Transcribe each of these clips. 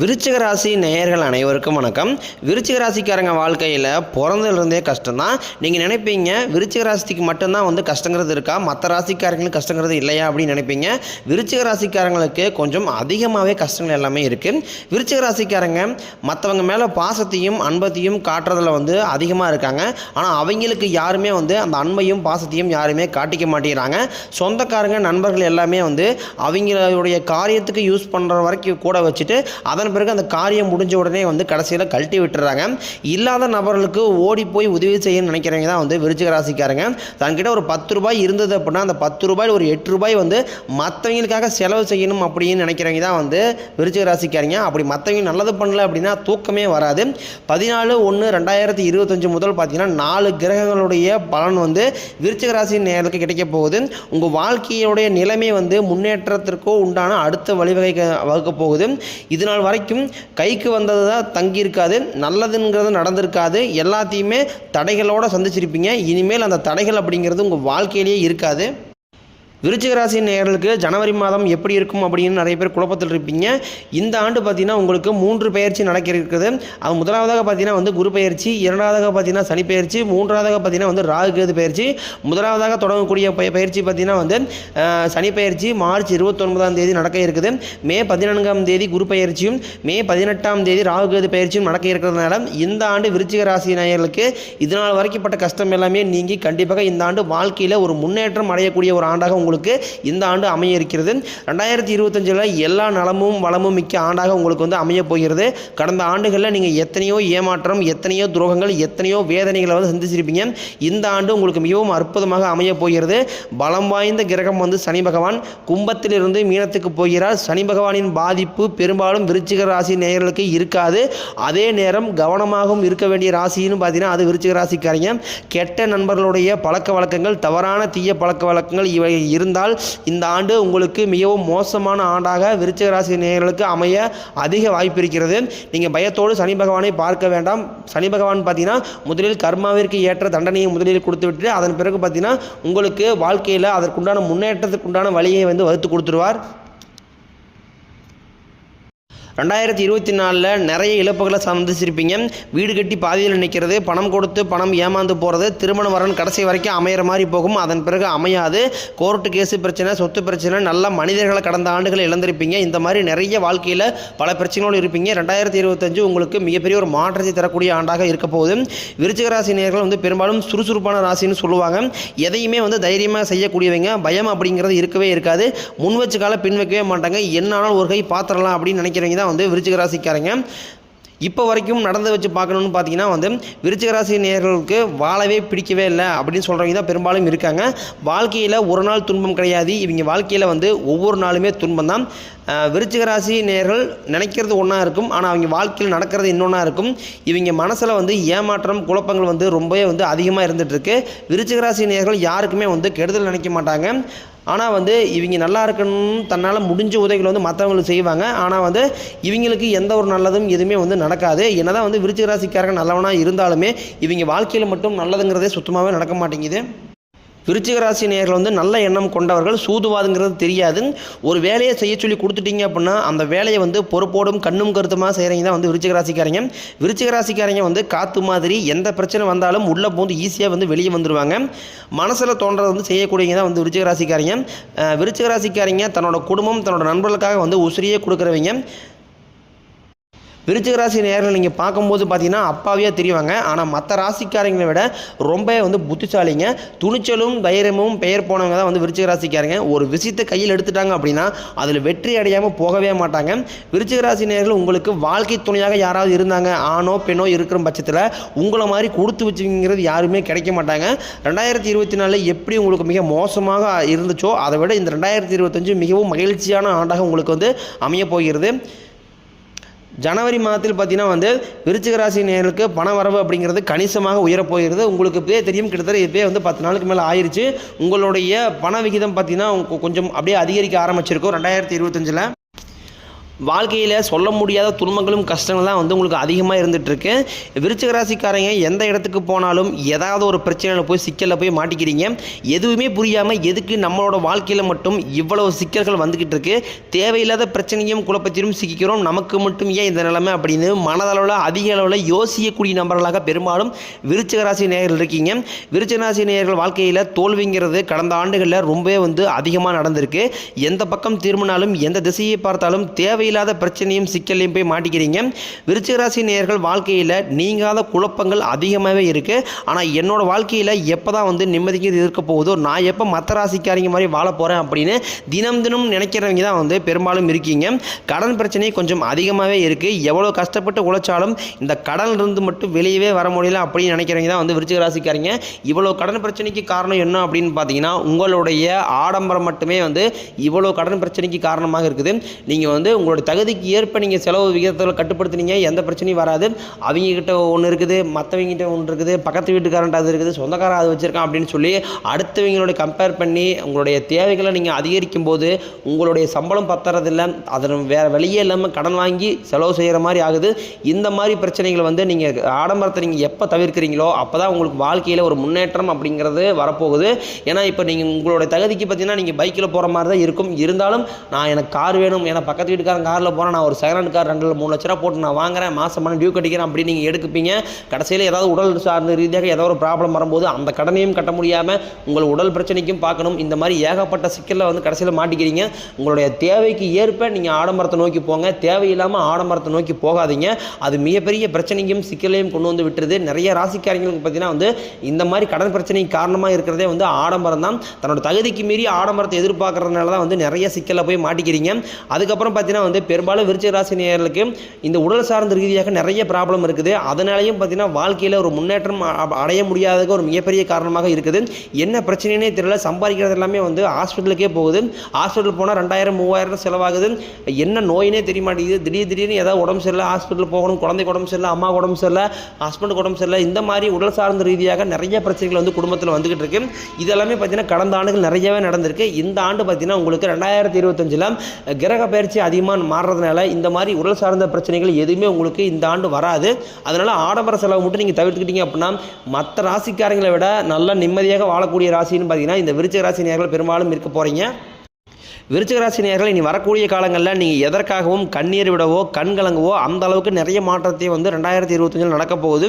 விருச்சிக ராசி நேயர்கள் அனைவருக்கும் வணக்கம். விருச்சிக ராசிக்காரங்க வாழ்க்கையில் பிறந்ததுலேருந்தே கஷ்டம்தான். நீங்கள் நினைப்பீங்க விருச்சிக ராசிக்கு மட்டும்தான் வந்து கஷ்டங்கிறது இருக்கா? மற்ற ராசிக்காரங்களுக்கு கஷ்டங்கிறது இல்லையா அப்படின்னு நினைப்பீங்க. விருச்சிக ராசிக்காரங்களுக்கு கொஞ்சம் அதிகமாகவே கஷ்டங்கள் எல்லாமே இருக்குது விருச்சிக ராசிக்காரங்க மற்றவங்க மேலே பாசத்தையும் அன்பத்தையும் காட்டுறதுல வந்து அதிகமாக இருக்காங்க. ஆனால் அவங்களுக்கு யாருமே வந்து அந்த அன்பையும் பாசத்தையும் யாருமே காட்டிக்க மாட்டேங்கிறாங்க. சொந்தக்காரங்க நண்பர்கள் எல்லாமே வந்து அவங்களுடைய காரியத்துக்கு யூஸ் பண்ணுற வரைக்கும் கூட வச்சுட்டு அதை அதன் பிறகு அந்த காரியம் முடிஞ்ச உடனே வந்து கடைசியில் கழட்டி விட்டுறாங்க. இல்லாத நபர்களுக்கு ஓடி போய் உதவி செய்யணும்னு நினைக்கிறவங்க தான் வந்து விருச்சிக ராசிக்காரங்க. தன்கிட்ட ஒரு பத்து ரூபாய் இருந்தது அப்படின்னா அந்த பத்து ரூபாயில் ஒரு எட்டு ரூபாய் வந்து மற்றவங்களுக்காக செலவு செய்யணும் அப்படின்னு நினைக்கிறவங்க தான் வந்து விருச்சிக ராசிக்காரங்க. அப்படி மற்றவங்க நல்லது பண்ணல அப்படின்னா தூக்கமே வராது. பதினாலு ஒன்று ரெண்டாயிரத்தி இருபத்தஞ்சு முதல் பார்த்தீங்கன்னா நாலு கிரகங்களுடைய பலன் வந்து விருச்சிக ராசி நேரத்துக்கு கிடைக்க போகுது. உங்கள் வாழ்க்கையுடைய நிலைமை வந்து முன்னேற்றத்திற்கோ உண்டான அடுத்த வழிவகை வகுக்க போகுது. இதனால் நாள் வரைக்கும் கைக்கு வந்தது தான் தங்கியிருக்காது நல்லதுங்கிறது நடந்திருக்காது. எல்லாத்தையுமே தடைகளோடு சந்திச்சிருப்பீங்க. இனிமேல் அந்த தடைகள் அப்படிங்கிறது உங்கள் வாழ்க்கையிலேயே இருக்காது. விருச்சிக ராசி ஜனவரி மாதம் எப்படி இருக்கும் அப்படின்னு நிறைய பேர் குழப்பத்தில் இருப்பீங்க. இந்த ஆண்டு பார்த்தீங்கன்னா உங்களுக்கு மூன்று பயிற்சி நடக்க இருக்குது அது முதலாவதாக பார்த்தீங்கன்னா வந்து குரு பயிற்சி இரண்டாவதாக பார்த்தீங்கன்னா சனி பயிற்சி மூன்றாவதாக பார்த்தீங்கன்னா வந்து ராகு கேது பயிற்சி முதலாவதாக தொடங்கக்கூடிய பய பயிற்சி பார்த்தீங்கன்னா வந்து சனி பயிற்சி மார்ச் இருபத்தொன்பதாம் தேதி நடக்க இருக்குது. மே பதினான்காம் தேதி குரு பயிற்சியும் மே பதினெட்டாம் தேதி ராகு கேது பயிற்சியும் நடக்க இருக்கிறதுனால இந்த ஆண்டு விருச்சிக ராசி நேயர்களுக்கு இதனால் வரைக்கப்பட்ட வரைக்கும் பட்ட கஷ்டம் எல்லாமே நீங்கி கண்டிப்பாக இந்த ஆண்டு வாழ்க்கையில் ஒரு முன்னேற்றம் அடையக்கூடிய ஒரு ஆண்டாக உங்களுக்கு இந்த ஆண்டு அமைய இருக்கிறது ரெண்டாயிரத்தி இருபத்தஞ்சில் எல்லா நலமும் வளமும் மிக்க ஆண்டாக உங்களுக்கு வந்து அமைய போகிறது. கடந்த ஆண்டுகளில் நீங்கள் எத்தனையோ ஏமாற்றம் எத்தனையோ துரோகங்கள் எத்தனையோ வேதனைகளை வந்து சந்திச்சிருப்பீங்க. இந்த ஆண்டு உங்களுக்கு மிகவும் அற்புதமாக அமைய போகிறது. பலம் வாய்ந்த கிரகம் வந்து சனி பகவான். கும்பத்திலிருந்து மீனத்துக்கு போகிறார். சனி பகவானின் பாதிப்பு பெரும்பாலும் விருச்சிக ராசி நேயர்களுக்கு இருக்காது. அதே நேரம் கவனமாகவும் இருக்க வேண்டிய ராசின்னு பார்த்தீங்கன்னா அது விருச்சிக ராசிக்காரங்க. கெட்ட நண்பர்களுடைய பழக்க வழக்கங்கள் தவறான தீய பழக்க வழக்கங்கள் இவை இருந்தால் இந்த ஆண்டு உங்களுக்கு மிகவும் மோசமான ஆண்டாக விருச்சிக ராசி நேயர்களுக்கு அமைய அதிக வாய்ப்பு இருக்கிறது. நீங்கள் பயத்தோடு சனி பகவானை பார்க்க வேண்டாம். சனி பகவான் பார்த்தீங்கன்னா முதலில் கர்மாவிற்கு ஏற்ற தண்டனையை முதலில் கொடுத்துவிட்டு அதன் பிறகு பார்த்தீங்கன்னா உங்களுக்கு வாழ்க்கையில் அதற்குண்டான முன்னேற்றத்துக்குண்டான வழியை வந்து வகுத்து கொடுத்துருவார். ரெண்டாயிரத்தி இருபத்தி நாலில் நிறைய இழப்புகளை சந்திச்சிருப்பீங்க. வீடு கட்டி பாதியில் நிற்கிறது பணம் கொடுத்து பணம் ஏமாந்து போகிறது திருமண வரன் கடைசி வரைக்கும் அமையிற மாதிரி போகும். அதன் பிறகு அமையாது. கோர்ட்டு கேஸு பிரச்சனை சொத்து பிரச்சனை நல்ல மனிதர்களை கடந்த ஆண்டுகள் இழந்திருப்பீங்க. இந்த மாதிரி நிறைய வாழ்க்கையில் பல பிரச்சனைகளும் இருப்பீங்க. ரெண்டாயிரத்தி இருபத்தஞ்சு உங்களுக்கு மிகப்பெரிய ஒரு மாற்றத்தை தரக்கூடிய ஆண்டாக இருக்க போகுது. விருச்சிக ராசி நேர்கள் வந்து பெரும்பாலும் சுறுசுறுப்பான ராசின்னு சொல்லுவாங்க. எதையுமே வந்து தைரியமாக செய்யக்கூடியவங்க. பயம் அப்படிங்கிறது இருக்கவே இருக்காது. முன் வச்சு கால பின் வைக்கவே மாட்டாங்க. என்னாலும் ஒரு கை பாத்திரலாம் அப்படின்னு நினைக்கிறவங்க தான் வந்து விருச்சிக ராசிக்காரங்க. இப்போ வரைக்கும் நடந்து வச்சு பார்க்கணுன்னு பார்த்தீங்கன்னா வந்து விருச்சிகராசி நேர்களுக்கு நேயர்களுக்கு வாழவே பிடிக்கவே இல்லை அப்படின்னு சொல்கிறவங்க தான் பெரும்பாலும் இருக்காங்க. வாழ்க்கையில் ஒரு நாள் துன்பம் கிடையாது. இவங்க வாழ்க்கையில் வந்து ஒவ்வொரு நாளுமே துன்பம் தான். விருச்சிகராசி நேர்கள் நேயர்கள் நினைக்கிறது ஒன்றா இருக்கும். ஆனால் அவங்க வாழ்க்கையில் நடக்கிறது இன்னொன்றா இருக்கும். இவங்க மனசில் வந்து ஏமாற்றம் குழப்பங்கள் வந்து ரொம்பவே வந்து அதிகமாக இருந்துகிட்ருக்கு விருச்சிகராசி நேர்கள் நேயர்கள் யாருக்குமே வந்து கெடுதல் நினைக்க மாட்டாங்க. ஆனால் வந்து இவங்க நல்லா இருக்கணும்னு தன்னால் முடிஞ்ச உதவிகள் வந்து மற்றவங்களுக்கு செய்வாங்க. ஆனால் வந்து இவங்களுக்கு எந்த ஒரு நல்லதும் எதுவுமே வந்து நடக்காது. என்னதான் வந்து விருச்சிக ராசிக்காரங்க நல்லவனாக இருந்தாலுமே இவங்க வாழ்க்கையில் மட்டும் நல்லதுங்கிறதே சுத்தமாகவே நடக்க மாட்டேங்குது. விருச்சிக ராசி வந்து நல்ல எண்ணம் கொண்டவர்கள் சூதுவாதுங்கிறது தெரியாது. ஒரு வேலையை செய்ய சொல்லி கொடுத்துட்டீங்க அப்படின்னா அந்த வேலையை வந்து பொறுப்போடும் கண்ணும் கருத்துமாக செய்கிறீங்க தான் வந்து விருச்சிக ராசிக்காரங்க. விருச்சிக ராசிக்காரங்க வந்து காற்று மாதிரி எந்த பிரச்சனை வந்தாலும் உள்ளே போந்து ஈஸியாக வந்து வெளியே வந்துடுவாங்க மனசில் தோன்றதை வந்து செய்யக்கூடியவங்க தான் வந்து விருச்சிக ராசிக்காரங்க. விருச்சிக ராசிக்காரங்க தன்னோட குடும்பம் தன்னோட நண்பர்களுக்காக வந்து உசிரியே கொடுக்குறவங்க. விருச்சிக ராசி நேர்கள் நீங்கள் பார்க்கும்போது பார்த்தீங்கன்னா அப்பாவியாக தெரிவாங்க. ஆனால் மற்ற ராசிக்காரங்களை விட ரொம்ப வந்து புத்திசாலிங்க. துணிச்சலும் தைரியமும் பெயர் போனவங்க தான் வந்து விருச்சிக ராசிக்காரங்க. ஒரு விஷயத்தை கையில் எடுத்துட்டாங்க அப்படின்னா அதில் வெற்றி அடையாமல் போகவே மாட்டாங்க. விருச்சிக ராசி நேர்கள் உங்களுக்கு வாழ்க்கை துணையாக யாராவது இருந்தாங்க ஆணோ பெண்ணோ இருக்கிற பட்சத்தில் உங்களை மாதிரி கொடுத்து வச்சுங்கிறது யாருமே கிடைக்க மாட்டாங்க. ரெண்டாயிரத்தி இருபத்தி நாலில் எப்படி உங்களுக்கு மிக மோசமாக இருந்துச்சோ அதை விட இந்த ரெண்டாயிரத்தி இருபத்தஞ்சு மிகவும் மகிழ்ச்சியான ஆண்டாக உங்களுக்கு வந்து அமைய போகிறது. ஜனவரி மாதத்தில் பார்த்தீங்கன்னா வந்து விருச்சிக ராசி நேர்களுக்கு பண வரவு அப்படிங்கிறது கணிசமாக உயரப்போகிறது. உங்களுக்கு இப்போயே தெரியும் கிட்டத்தட்ட இப்போயே வந்து பத்து நாளுக்கு மேலே ஆயிடுச்சு உங்களுடைய பண விகிதம் பார்த்தீங்கன்னா கொஞ்சம் அப்படியே அதிகரிக்க ஆரம்பிச்சிருக்கும். ரெண்டாயிரத்தி இருபத்தஞ்சில். வாழ்க்கையில் சொல்ல முடியாத துன்பங்களும் கஷ்டங்கள் தான் வந்து உங்களுக்கு அதிகமாக இருந்துகிட்ருக்கு விருச்சிக ராசிக்காரங்க எந்த இடத்துக்கு போனாலும் ஏதாவது ஒரு பிரச்சனையில் போய் சிக்கலில் போய் மாட்டிக்கிறீங்க. எதுவுமே புரியாமல் எதுக்கு நம்மளோட வாழ்க்கையில் மட்டும் இவ்வளவு சிக்கல்கள் வந்துக்கிட்டு இருக்கு தேவையில்லாத பிரச்சனையும் குழப்பத்திலும் சிக்கிக்கிறோம். நமக்கு மட்டும் ஏன் இந்த நிலைமை அப்படின்னு மனதளவில் அதிக அளவில் யோசிக்கக்கூடிய நபர்களாக பெரும்பாலும் விருச்சிக ராசி நேயர்கள் இருக்கீங்க. விருச்சிக ராசி நேயர்கள் வாழ்க்கையில் தோல்விங்கிறது கடந்த ஆண்டுகளில் ரொம்பவே வந்து அதிகமாக நடந்திருக்கு. எந்த பக்கம் திரும்பினாலும் எந்த திசையை பார்த்தாலும் தேவை தேவையில்லாத பிரச்சனையும் சிக்கலையும் போய் மாட்டிக்கிறீங்க. விருச்சிகராசி ராசி வாழ்க்கையில் நீங்காத குழப்பங்கள் அதிகமாகவே இருக்குது ஆனால் என்னோட வாழ்க்கையில் எப்போ தான் வந்து நிம்மதிக்கு இருக்க போகுதோ நான் எப்போ மற்ற ராசிக்காரங்க மாதிரி வாழ போகிறேன் அப்படின்னு தினம் தினம் நினைக்கிறவங்க தான் வந்து பெரும்பாலும் இருக்கீங்க. கடன் பிரச்சனை கொஞ்சம் அதிகமாகவே இருக்குது எவ்வளோ கஷ்டப்பட்டு உழைச்சாலும் இந்த கடன்ல இருந்து மட்டும் வெளியவே வர முடியல அப்படின்னு நினைக்கிறவங்க தான் வந்து விருச்சிக ராசிக்காரங்க. இவ்வளோ கடன் பிரச்சனைக்கு காரணம் என்ன அப்படின்னு பார்த்தீங்கன்னா உங்களுடைய ஆடம்பரம் மட்டுமே வந்து இவ்வளோ கடன் பிரச்சனைக்கு காரணமாக இருக்குது. நீங்கள் வந்து உங்களோட தகுதிக்கு ஏற்ப நீங்கள் செலவு விகிதத்தில் கட்டுப்படுத்துனீங்க எந்த பிரச்சனையும் வராது. அவங்கக்கிட்ட ஒன்று இருக்குது மற்றவங்ககிட்ட ஒன்று இருக்குது பக்கத்து வீட்டுக்காரன்ட்ட அது இருக்குது சொந்தக்காரன் அது வச்சுருக்கான் அப்படின்னு சொல்லி அடுத்தவங்களோட கம்பேர் பண்ணி உங்களுடைய தேவைகளை நீங்கள் அதிகரிக்கும் போது உங்களுடைய சம்பளம் பத்துறதில்ல அதில் வேறு வழியே இல்லாமல் கடன் வாங்கி செலவு செய்கிற மாதிரி ஆகுது. இந்த மாதிரி பிரச்சனைகளை வந்து நீங்கள் ஆடம்பரத்தை நீங்கள் எப்போ தவிர்க்கிறீங்களோ அப்போ தான் உங்களுக்கு வாழ்க்கையில் ஒரு முன்னேற்றம் அப்படிங்கிறது வரப்போகுது. ஏன்னா இப்போ நீங்கள் உங்களோட தகுதிக்கு பார்த்தீங்கன்னா நீங்கள் பைக்கில் போகிற மாதிரி தான் இருக்கும். இருந்தாலும் நான் எனக்கு கார் வேணும் ஏன்னா பக்கத்து நான் காரில் போகிறேன் நான் ஒரு செகண்ட் கார் ரெண்டு மூணு லட்ச ரூபா போட்டு நான் வாங்குறேன். மாதமான டியூ கட்டிக்கிறேன் அப்படின்னு நீங்கள் எடுக்குப்பீங்க. கடைசியில் ஏதாவது உடல் சார்ந்த ரீதியாக ஏதாவது ஒரு ப்ராப்ளம் வரும்போது அந்த கடனையும் கட்ட முடியாமல் உங்கள் உடல் பிரச்சனைக்கும் பார்க்கணும். இந்த மாதிரி ஏகப்பட்ட சிக்கலில் வந்து கடைசியில் மாட்டிக்கிறீங்க. உங்களுடைய தேவைக்கு ஏற்ப நீங்கள் ஆடம்பரத்தை நோக்கி போங்க. தேவையில்லாமல் ஆடம்பரத்தை நோக்கி போகாதீங்க. அது மிகப்பெரிய பிரச்சனையும் சிக்கலையும் கொண்டு வந்து விட்டுருது. நிறைய ராசிக்காரங்களுக்கு பார்த்தீங்கன்னா வந்து இந்த மாதிரி கடன் பிரச்சனை காரணமாக இருக்கிறதே வந்து ஆடம்பரம் தான். தன்னோட தகுதிக்கு மீறி ஆடம்பரத்தை எதிர்பார்க்கறதுனால தான் வந்து நிறைய சிக்கலில் போய் மாட்டிக்கிறீங்க. அதுக்கப்புறம் பார்த்தீங்கன்னா வந்து பெரும்பாலும் விருச்சிக ராசி நேயர்களுக்கு இந்த உடல் சார்ந்த ரீதியாக நிறைய ப்ராப்ளம் இருக்குது. அதனாலையும் பார்த்தீங்கன்னா வாழ்க்கையில் ஒரு முன்னேற்றம் அடைய முடியாததுக்கு ஒரு மிகப்பெரிய காரணமாக இருக்குது. என்ன பிரச்சனைனே தெரியல. சம்பாதிக்கிறது எல்லாமே வந்து ஹாஸ்பிட்டலுக்கே போகுது. ஹாஸ்பிட்டல் போனால் ரெண்டாயிரம் மூவாயிரம் செலவாகுது. என்ன நோயினே தெரிய மாட்டேங்குது. திடீர் திடீர்னு ஏதாவது உடம்பு சரியில்லை ஹாஸ்பிட்டல் போகணும் குழந்தைக்கு உடம்பு சரியில்லை அம்மா உடம்பு சரியில்லை ஹஸ்பண்டுக்கு உடம்பு சரியில்லை. இந்த மாதிரி உடல் சார்ந்த ரீதியாக நிறைய பிரச்சனைகள் வந்து குடும்பத்தில் வந்துகிட்டு இருக்கு. இதெல்லாமே பார்த்தீங்கன்னா கடந்த ஆண்டுகள் நிறையவே நடந்திருக்கு. இந்த ஆண்டு பார்த்தீங்கன்னா உங்களுக்கு ரெண்டாயிரத்தி இருபத்தஞ்சில் கிரக பயிற்சி அதிகமாக மாறுறதுனால இந்த மாதிரி உடல் சார்ந்த பிரச்சனைகள் எதுவுமே உங்களுக்கு இந்த ஆண்டு வராது. அதனால் ஆடம்பர செலவு மட்டும் நீங்கள் தவிர்த்துக்கிட்டீங்க அப்படின்னா மற்ற ராசிக்காரங்களை விட நல்ல நிம்மதியாக வாழக்கூடிய ராசின்னு பார்த்தீங்கன்னா இந்த விருச்சிக ராசி நேயர்கள் பெரும்பாலும் இருக்க போகிறீங்க விருச்சிகராசி நேர்களை இனி வரக்கூடிய காலங்களில் நீங்கள் எதற்காகவும் கண்ணீர் விடவோ கண் கலங்கவோ அந்த அளவுக்கு நிறைய மாற்றத்தை வந்து ரெண்டாயிரத்தி இருபத்தஞ்சில் நடக்க போகுது.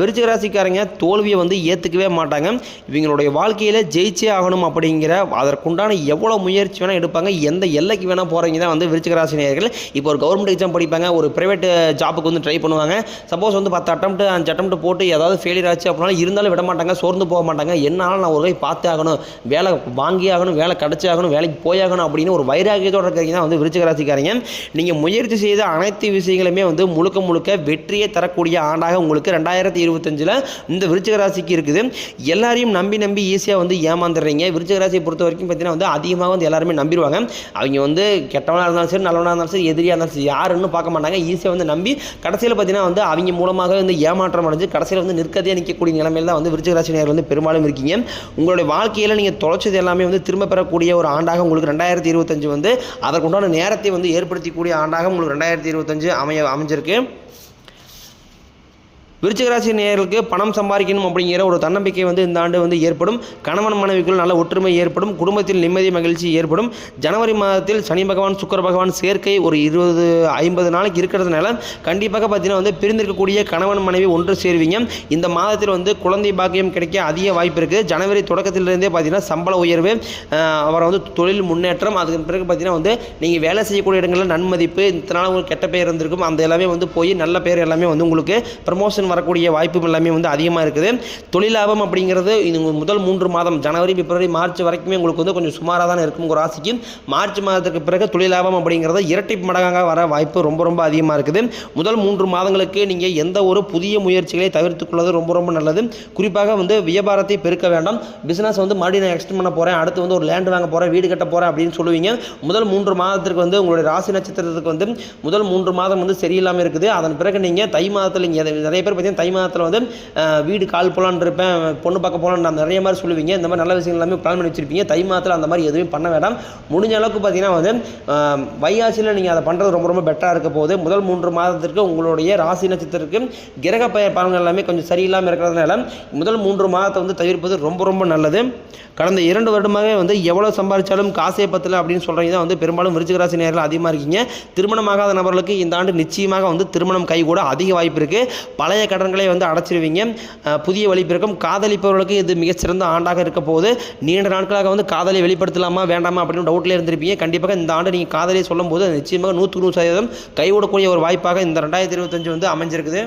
விருச்சிகராசிக்காரங்க தோல்வியை வந்து ஏற்றுக்கவே மாட்டாங்க. இவங்களுடைய வாழ்க்கையில் ஜெயிச்சே ஆகணும் அப்படிங்கிற அதற்குண்டான எவ்வளோ முயற்சி வேணால் எடுப்பாங்க எந்த எல்லைக்கு வேணால் போகிறவங்க தான் வந்து விருச்சிகராசி நேர்கள் இப்போ ஒரு கவர்மெண்ட் எக்ஸாம் படிப்பாங்க ஒரு ப்ரைவேட் ஜாப்புக்கு வந்து ட்ரை பண்ணுவாங்க. சப்போஸ் வந்து பத்து அட்டம்ப்ட் அஞ்சு அட்டம்ப்ட் போட்டு ஏதாவது ஃபெயிலியர் ஆச்சு அப்படின்னா இருந்தாலும் விட மாட்டாங்க சோர்ந்து போக மாட்டாங்க. என்னால் நான் ஒரு கை பார்த்தே ஆகணும். வேலை வாங்கி ஆகணும் வேலை கிடச்சி ஆகணும் வேலைக்கு போயாகணும் அப்படின்னு ஒரு வைராகியத்தோட இருக்கிறீங்க தான் வந்து விருச்சிக ராசிக்காரங்க நீங்கள் முயற்சி செய்த அனைத்து விஷயங்களுமே வந்து முழுக்க முழுக்க வெற்றியை தரக்கூடிய ஆண்டாக உங்களுக்கு ரெண்டாயிரத்தி இருபத்தஞ்சில் இந்த விருச்சிக ராசிக்கு இருக்குது. எல்லாரையும் நம்பி நம்பி ஈஸியாக வந்து ஏமாந்துடுறீங்க. விருச்சிக ராசியை பொறுத்த வரைக்கும் பார்த்தீங்கன்னா வந்து அதிகமாக வந்து எல்லாருமே நம்பிடுவாங்க. அவங்க வந்து கெட்டவனாக இருந்தாலும் சரி நல்லவனாக இருந்தாலும் சரி எதிரியாக இருந்தாலும் சரி யாருன்னு பார்க்க மாட்டாங்க. ஈஸியாக வந்து நம்பி கடைசியில் பார்த்தீங்கன்னா வந்து அவங்க மூலமாக வந்து ஏமாற்றம் அடைஞ்சு கடைசியில் வந்து நிற்கதே நிற்கக்கூடிய நிலைமையில் தான் வந்து விருச்சிக ராசி நேயர்கள் வந்து பெரும்பாலும் இருக்கீங்க. உங்களுடைய வாழ்க்கையில் நீங்கள் தொலைச்சது எல்லாமே வந்து திரும்ப பெறக்கூடிய ஒரு ஆண்டாக உங்களுக்கு ரெண்டாயிரத்தி இருபத்தஞ்சு வந்து அதற்குண்டான நேரத்தை வந்து ஏற்படுத்தக்கூடிய ஆண்டாக உங்களுக்கு ரெண்டாயிரத்தி இருபத்தஞ்சு அமைய அமைஞ்சிருக்கு. விருச்சிகராசி நேயர்களுக்கு பணம் சம்பாதிக்கணும் அப்படிங்கிற ஒரு தன்னம்பிக்கை வந்து இந்த ஆண்டு வந்து ஏற்படும். கணவன் மனைவிக்குள் நல்ல ஒற்றுமை ஏற்படும். குடும்பத்தில் நிம்மதி மகிழ்ச்சி ஏற்படும். ஜனவரி மாதத்தில் சனி பகவான் சுக்கர பகவான் சேர்க்கை ஒரு இருபது ஐம்பது நாளைக்கு இருக்கிறதுனால கண்டிப்பாக பார்த்தீங்கன்னா வந்து பிரிந்திருக்கக்கூடிய கணவன் மனைவி ஒன்று சேருவீங்க. இந்த மாதத்தில் வந்து குழந்தை பாக்கியம் கிடைக்க அதிக வாய்ப்பு இருக்குது ஜனவரி தொடக்கத்திலிருந்தே பார்த்தீங்கன்னா சம்பள உயர்வு ஆஹ் அப்புறம் வந்து தொழில் முன்னேற்றம் அதுக்கு பிறகு பார்த்தீங்கன்னா வந்து நீங்கள் வேலை செய்யக்கூடிய இடங்களில் நன்மதிப்பு இத்தனை நாள் உங்களுக்கு கெட்ட பேர் இருந்திருக்கும். அந்த எல்லாமே வந்து போய் நல்ல பேர் எல்லாமே வந்து உங்களுக்கு ப்ரமோஷன் வரக்கூடிய வாய்ப்பு எல்லாமே வந்து அதிகமாக இருக்குது. தொழில் லாபம் அப்படிங்கிறது இது முதல் மூன்று மாதம் ஜனவரி பிப்ரவரி மார்ச் வரைக்குமே உங்களுக்கு வந்து கொஞ்சம் சுமாராக தான் இருக்கும் ஒரு ராசிக்கு. மார்ச் மாதத்துக்கு பிறகு தொழில் லாபம் அப்படிங்கிறது இரட்டி மடங்காக வர வாய்ப்பு ரொம்ப ரொம்ப அதிகமாக இருக்குது. முதல் மூன்று மாதங்களுக்கு நீங்கள் எந்த ஒரு புதிய முயற்சிகளை தவிர்த்து கொள்வது ரொம்ப ரொம்ப நல்லது. குறிப்பாக வந்து வியாபாரத்தை பெருக்க வேண்டாம். பிஸ்னஸ் வந்து மறுபடியும் நான் எக்ஸ்டெண்ட் பண்ண போகிறேன் அடுத்து வந்து ஒரு லேண்ட் வாங்க போகிறேன் வீடு கட்ட போகிறேன் அப்படின்னு சொல்லுவீங்க. முதல் மூன்று மாதத்திற்கு வந்து உங்களுடைய ராசி நட்சத்திரத்துக்கு வந்து முதல் மூன்று மாதம் வந்து சரியில்லாமல் இருக்குது. அதன் பிறகு நீங்கள் தை மாதத்தில் நீங்கள் நிறைய பேர் பார்த்தீங்கன்னா தை மாதத்தில் வந்து வீடு கால் போகலான் இருப்பேன் பொண்ணு பார்க்க போகலான்னு நான் நிறைய மாதிரி சொல்லுவீங்க. இந்த மாதிரி நல்ல விஷயங்கள் எல்லாமே பிளான் பண்ணி வச்சிருப்பீங்க. தை மாதத்தில் அந்த மாதிரி எதுவும் பண்ண வேண்டாம். முடிஞ்ச அளவுக்கு பார்த்தீங்கன்னா வந்து வைகாசியில் நீங்கள் அதை பண்ணுறது ரொம்ப ரொம்ப பெட்டராக இருக்க போது முதல் மூன்று மாதத்திற்கு உங்களுடைய ராசி நட்சத்திரத்திற்கு கிரக பெயர் பலன்கள் எல்லாமே கொஞ்சம் சரியில்லாமல் இருக்கிறதுனால முதல் மூன்று மாதத்தை வந்து தவிர்ப்பது ரொம்ப ரொம்ப நல்லது. கடந்த இரண்டு வருடமாகவே வந்து எவ்வளோ சம்பாதிச்சாலும் காசே பத்தில் அப்படின்னு சொல்கிறீங்க தான் வந்து பெரும்பாலும் விருச்சிக ராசி நேரில் அதிகமாக இருக்கீங்க. திருமணமாகாத நபர்களுக்கு இந்த ஆண்டு நிச்சயமாக வந்து திருமணம் கை கூட அதிக வாய்ப்பு இருக்குது பழைய கடன்களை வந்து அடைச்சிருவீங்க. புதிய வழி பிறக்கும். காதலிப்பவர்களுக்கு இது மிகச்சிறந்த ஆண்டாக இருக்க போது நீண்ட நாட்களாக வந்து காதலை வெளிப்படுத்தலாமா வேண்டாமா அப்படின்னு டவுட்டில் இருந்திருப்பீங்க. கண்டிப்பாக இந்த ஆண்டு நீங்கள் காதலை சொல்லும்போது நிச்சயமாக நூற்றுக்கு நூறு சதவீதம் கைவிடக்கூடிய ஒரு வாய்ப்பாக இந்த ரெண்டாயிரத்தி இருபத்தஞ்சு வந்து அமைஞ்சிருக்குது.